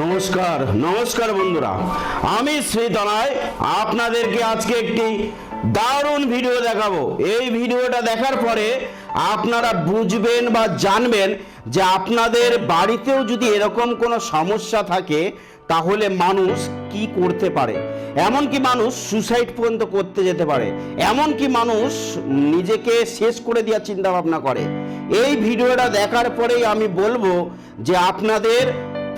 নমস্কার নমস্কার বন্ধুরা। আমি শ্রীতনায়, আপনাদেরকে আজকে একটি দারুণ ভিডিও দেখাবো। এই ভিডিওটা দেখার পরে আপনারা বুঝবেন বা জানবেন যে আপনাদের বাড়িতেও যদি এরকম কোনো সমস্যা থাকে, তাহলে মানুষ কি করতে পারে? এমনকি মানুষ সুসাইড পর্যন্ত করতে যেতে পারে? এমনকি মানুষ নিজেকে শেষ করে দেওয়ার চিন্তা ভাবনা করে? এই ভিডিওটা দেখার পরেই আমি বলব যে আপনাদের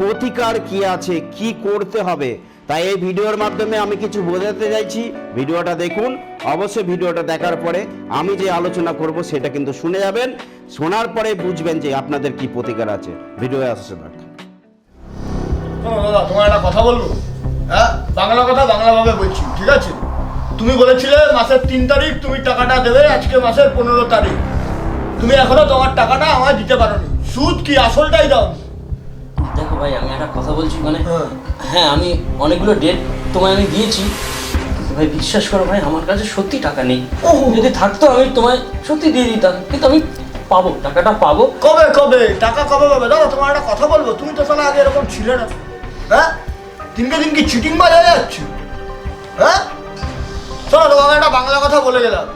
প্রতিকার কি আছে, কি করতে হবে, তাই এই ভিডিওর মাধ্যমে আমি কিছু বোঝাতে চাইছি। ভিডিওটা দেখুন। অবশ্যই ভিডিওটা দেখার পরে আমি যে আলোচনা করব সেটা কিন্তু শুনে যাবেন। শোনার পরে বুঝবেন যে আপনাদের কি প্রতিকার আছে। ভিডিও আসছে দেখ তোমার একটা কথা বলব? হ্যাঁ? বাংলা কথা বাংলাভাবে বলছি, ঠিক আছে? তুমি বলেছিলে মাসের তিন তারিখ তুমি টাকাটা দেবে, আজকে মাসের পনেরো তারিখ। তুমি এখনও তোমার টাকাটা আমায় দিতে পারোনি। সুদ কি আসলটাই দাও ভাই আমি একটা কথা বলছি মানে হ্যাঁ। হ্যাঁ আমি অনেকগুলো ডেট তোমায় আমি দিয়েছি। ভাই বিশ্বাস করো ভাই আমার কাছে সত্যি টাকা নেই। যদি থাকতো আমি তোমায় সত্যি দিয়ে দিতাম কিন্তু আমি পাবো টাকাটা পাবো। কবে কবে? টাকা কবে পাবে? দাদা তোমার একটা কথা বলব তুমি তো সালা আগে এরকম ছিলে না। হ্যাঁ? দিনকে দিন কি চিটিং বাজা যাচ্ছে? হ্যাঁ? চলো তোমাকে একটা বাংলা কথা বলে গেলাম।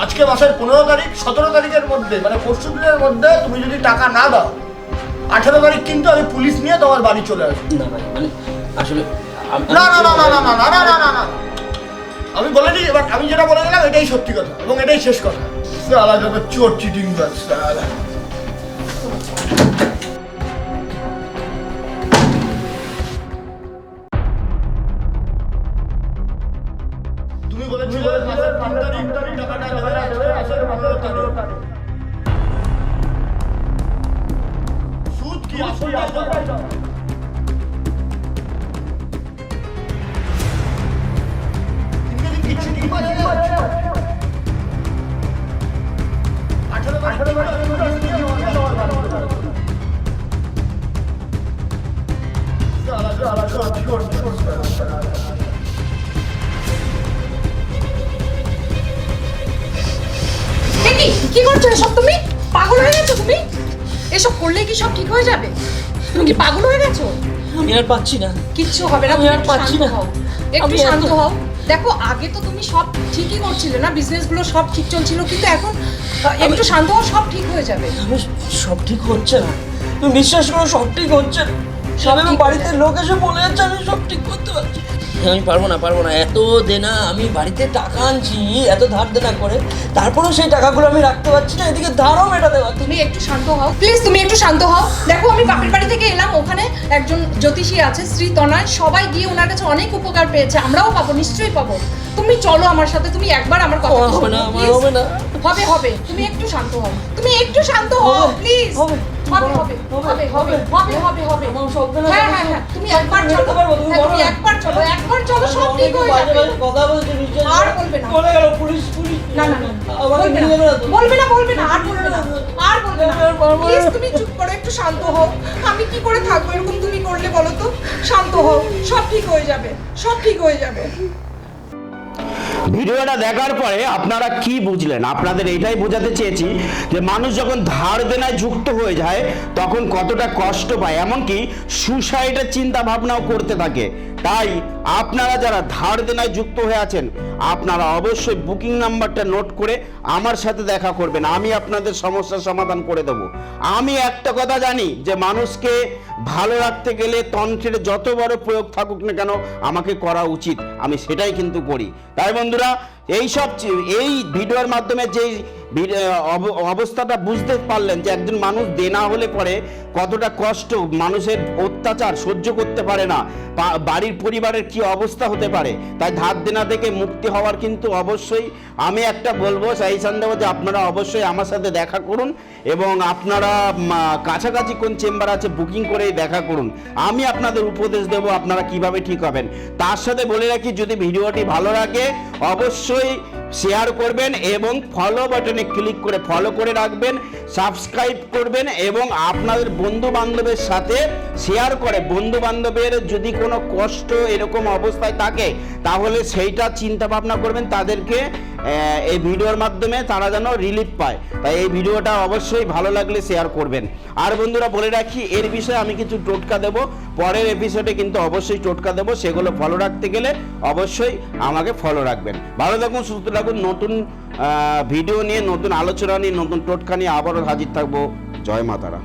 আজকে মাসের পনেরো তারিখ সতেরো তারিখের মধ্যে মানে পরশু দিনের মধ্যে তুমি যদি টাকা না দাও আঠেরো তারিখ কিন্তু আমি পুলিশ নিয়ে তোমার বাড়ি চলে আসব। না ভাই মানে আসলে আমি- না না না না না না না না না না না। আমি বলে দিই এবার আমি যেটা বলে গেলাম এটাই সত্যি কথা এবং এটাই শেষ কথা। সালা যত চোর চিটিং সালা। তুমি বলেছিলে টাকাটা দেবে পনেরো কি করছ এসব তুমি? পাগল হয়ে গেছো তুমি? এসব করলে কি সব ঠিক হয়ে যাবে? তুমি কি পাগল হয়ে গেছো? আমি আর পাচ্ছি না। কিচ্ছু হবে না আমি আর পাচ্ছি না। একটু শান্ত হও। দেখো আগে তো তুমি সব ঠিকই করছিলে না বিজনেসগুলো সব ঠিক চলছিল কিন্তু এখন একটু শান্ত হও সব ঠিক হয়ে যাবে। সব ঠিক হচ্ছে না। তুমি বিশ্বাস করো সব ঠিক হচ্ছে না। সব বাড়িতে লোক এসে বলে যাচ্ছে আমি সব ঠিক করতে পারছি। আমি পারব না পারব না। এত দেনা আমি বাড়িতে টাকা আনছি এত ধার দেনা করে। তারপরেও সেই টাকাগুলো আমি রাখতে পারছি না এদিকে ধারও মেটাতে পারছি তুমি একটু শান্ত হও। প্লিজ তুমি একটু শান্ত হও। দেখো আমি বাপের বাড়ি থেকে এলাম ওখানে একজন জ্যোতিষী আছে শ্রী তনয়। সবাই গিয়ে ওনার কাছে অনেক উপকার পেয়েছে আমরাও পাবো নিশ্চয়ই পাবো। তুমি চলো আমার সাথে তুমি একবার আমার কথা হবে না, আমার হবে না। হবে হবে। তুমি একটু শান্ত হও। তুমি একটু শান্ত হও হবে, প্লিজ হবে, হবে হবে হবে হবে হবে হবে হবে হ্যাঁ হ্যাঁ হ্যাঁ। তুমি একবার চলো। মেটাতে পারব, তুমি হ্যাঁ, বলো না। একবার চলো একবার চলো সব ঠিক হয়ে যাবে। কথা বলছে বিশ্বাস আর বলবে না। বলে গেল পুলিশ পুলিশ। না না না বলবে না। যাবে? বলবে না বলবে না আর বলবে না। আর বলবে না। প্লিজ তুমি চুপ করো একটু শান্ত হও। আমি কি করে থাকব? এরকম তুমি করলে বলো তো। শান্ত হও। সব ঠিক হয়ে যাবে। সব ঠিক হয়ে যাবে। ভিডিওটা দেখার পরে আপনারা কি বুঝলেন? আপনাদের এটাই বোঝাতে চেয়েছি যে মানুষ যখন ধার দেনায় যুক্ত হয়ে যায়, তখন কতটা কষ্ট পায়। এমনকি সুসাইডের চিন্তা ভাবনাও করতে থাকে। তাই আপনারা যারা ধার দেনায় যুক্ত হয়ে আছেন, আপনারা অবশ্যই বুকিং নাম্বারটা নোট করে আমার সাথে দেখা করবেন। আমি আপনাদের সমস্যার সমাধান করে দেব। আমি একটা কথা জানি যে মানুষকে ভালো রাখতে গেলে তন্ত্রের যত বড় প্রয়োগ থাকুক না কেন আমাকে করা উচিত। আমি সেটাই কিন্তু করি। তাই বন্ধুরা এই সব এই ভিডিওর মাধ্যমে যেই অবস্থাটা বুঝতে পারলেন যে একজন মানুষ দেনা হলে পরে কতটা কষ্ট মানুষের অত্যাচার সহ্য করতে পারে না। বাড়ির পরিবারের কি অবস্থা হতে পারে? তাই ধার দেনা থেকে মুক্তি হওয়ার কিন্তু অবশ্যই আমি একটা বলব সেই যে আপনারা অবশ্যই আমার সাথে দেখা করুন এবং আপনারা কাছাকাছি কোন চেম্বার আছে বুকিং করেই দেখা করুন। আমি আপনাদের উপদেশ দেব আপনারা কীভাবে ঠিক হবেন। তার সাথে বলে রাখি, যদি ভিডিওটি ভালো লাগে, অবশ্যই শেয়ার করবেন এবং ফলো বাটনে ক্লিক করে ফলো করে রাখবেন সাবস্ক্রাইব করবেন এবং আপনাদের বন্ধু বান্ধবের সাথে শেয়ার করে। বন্ধু বান্ধবের যদি কোনো কষ্ট এরকম অবস্থায় থাকে, তাহলে সেইটা চিন্তা ভাবনা করবেন, তাদেরকে এই ভিডিওর মাধ্যমে তারা যেন রিলিফ পায়। তাই এই ভিডিওটা অবশ্যই ভালো লাগলে শেয়ার করবেন। আর বন্ধুরা, বলে রাখি, এর বিষয়ে আমি কিছু টোটকা দেব। পরের এপিসোডে কিন্তু অবশ্যই টোটকা দেবো। সেগুলো ফলো রাখতে গেলে অবশ্যই আমাকে ফলো রাখবেন। ভালো থাকুন, সুস্থ থাকুন, নতুন ভিডিও নিয়ে, নতুন আলোচনা নিয়ে, নতুন টোটকা নিয়ে আবারও হাজির থাকব। জয় মাতারা।